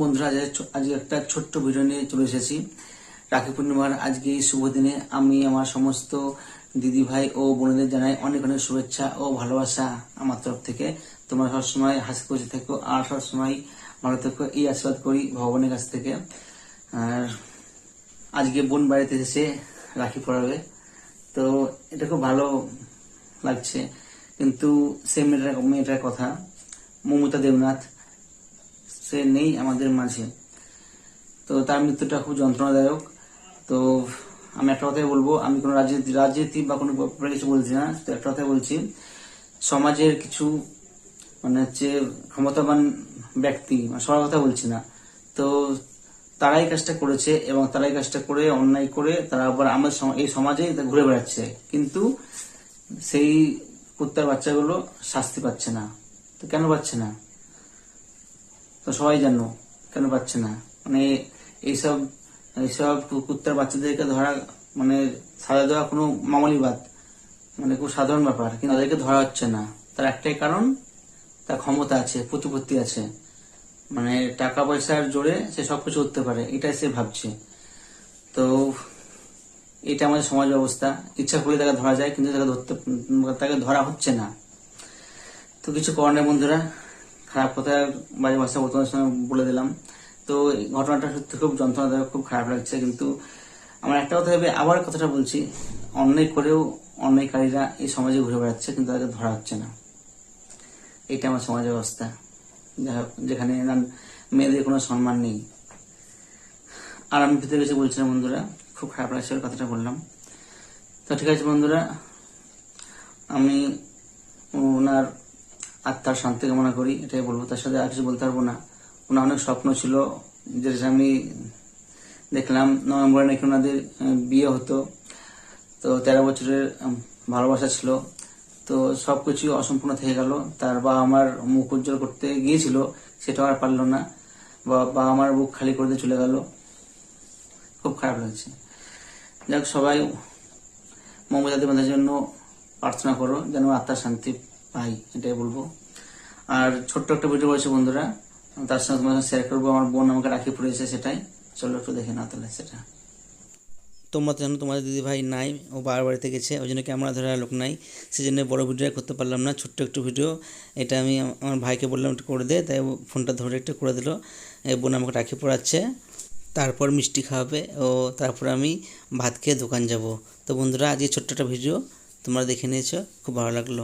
বন্ধুরা, আজ একটা ছোট্ট ভিডিও নিয়ে চলে এসেছি। রাখি পূর্ণিমার আজকে এই শুভ দিনে আমি, আমার সমস্ত দিদি ভাই ও বোনদের জানাই অনেক অনেক শুভেচ্ছা ও ভালোবাসা আমার তরফ থেকে। তোমরা সবসময় হাসি খুশি থেকো আর সবসময় ভালো থেকো, এই আশীর্বাদ করি ভগবানের কাছ থেকে। আর আজকে বোন বাড়িতে এসেছে রাখি পড়াবে। তো এটা খুব ভালো লাগছে। কিন্তু সে মেয়েটার মেয়েটার কথা, মমতা দেবনাথ। সে নেই আমাদের মাঝে। তো তার মৃত্যুটা খুব যন্ত্রণাদায়ক। তো আমি একটা কথাই বলব, আমি কোনো রাজনীতি রাজনীতি বা কোনো ব্যাপারে কিছু বলছি না তো একটা কথাই বলছি, সমাজের কিছু মানে হচ্ছে ক্ষমতাবান ব্যক্তি মানে সবার কথা বলছি না। তো তারাই কাজটা করেছে এবং তারাই কাজটা করে, অন্যায় করে তারা আবার আমাদের এই সমাজে ঘুরে বেড়াচ্ছে। কিন্তু সেই কুত্তার বাচ্চাগুলো শাস্তি পাচ্ছে না। তো কেন পাচ্ছে না? তো সবাই জানো কেন পাচ্ছে না? মানে এইসব এইসব কুত্তার বাচ্চাদেরকে ধরা মানে সাজা দেওয়া কোনো মামুলি বাদ মানে খুব সাধারণ ব্যাপার, কিন্তু তাদেরকে ধরা হচ্ছে না। তার একটাই কারণ, তার ক্ষমতা আছে, প্রতিপত্তি আছে। মানে টাকা পয়সার জোরে সে সবকিছু করতে পারে, এটাই সে ভাবছে। তো এটা আমাদের সমাজ ব্যবস্থা। ইচ্ছা করলে তাকে ধরা যায়, কিন্তু তাকে ধরতে, তাকে ধরা হচ্ছে না। তো কিছু করার নেই বন্ধুরা। খারাপ কথা বাজে ভাষা তোমাদের সঙ্গে বলে দিলাম। তো ঘটনাটা সত্যি খুব যন্ত্রণাদায়ক, খুব খারাপ লাগছে। কিন্তু আমার একটা কথা ভেবে আবার কথাটা বলছি, অন্যায় করেও অন্যায়কারীরা এই সমাজে ঘুরে বেড়াচ্ছে, কিন্তু তাদেরকে ধরা হচ্ছে না। এটা আমার সমাজ ব্যবস্থা যেখানে মেয়েদের কোনো সম্মান নেই। আর আমি ভিতরে কিছু বলছিলাম, বন্ধুরা, খুব খারাপ লাগছে কথাটা বললাম। তো ঠিক আছে, বন্ধুরা, আমি ওনার আত্মার শান্তি কামনা করি, এটাই বলব। তার সাথে আর কিছু বলতে পারব না। ওনার অনেক স্বপ্ন ছিল, যেটা আমি দেখলাম নভেম্বরে নাকি ওনাদের বিয়ে হতো। তো তেরো বছরের ভালোবাসা ছিল। তো সব সবকিছু অসম্পূর্ণ থেকে গেল। তার বাবা আমার মুখ উজ্জ্বল করতে গিয়েছিল সেটাও আর পারল না। বা আমার বুক খালি করে চলে গেল। খুব খারাপ লাগছে। যাক, সবাই মমতা দেবতার জন্য প্রার্থনা করো, যেন আত্মার শান্তি পাই, এটাই বলব। আর ছোট্ট একটা ভিডিও করেছে বন্ধুরা তার সঙ্গে তোমার শেয়ার করব। আমার বোন আমাকে রাখি পড়েছে সেটাই। চলো একটু দেখে না তাহলে সেটা। তোমরা তো জানো তোমাদের দিদি ভাই নাই, ও বাবার বাড়িতে গেছে, ওই জন্য ক্যামেরা ধরার লোক নাই। সেই জন্য বড় ভিডিও করতে পারলাম না, ছোট্ট একটু ভিডিও। এটা আমি আমার ভাইকে বললাম একটু করে দে, তাই ফোনটা ধরে একটু করে দিল। বোন আমাকে রাখি পড়াচ্ছে। তারপর মিষ্টি খাওয়াবে, ও তারপর আমি ভাত খেয়ে দোকান যাব। তো বন্ধুরা, আজকে ছোট্ট একটা ভিডিও, তোমরা দেখে নিয়েছো, খুব ভালো লাগল।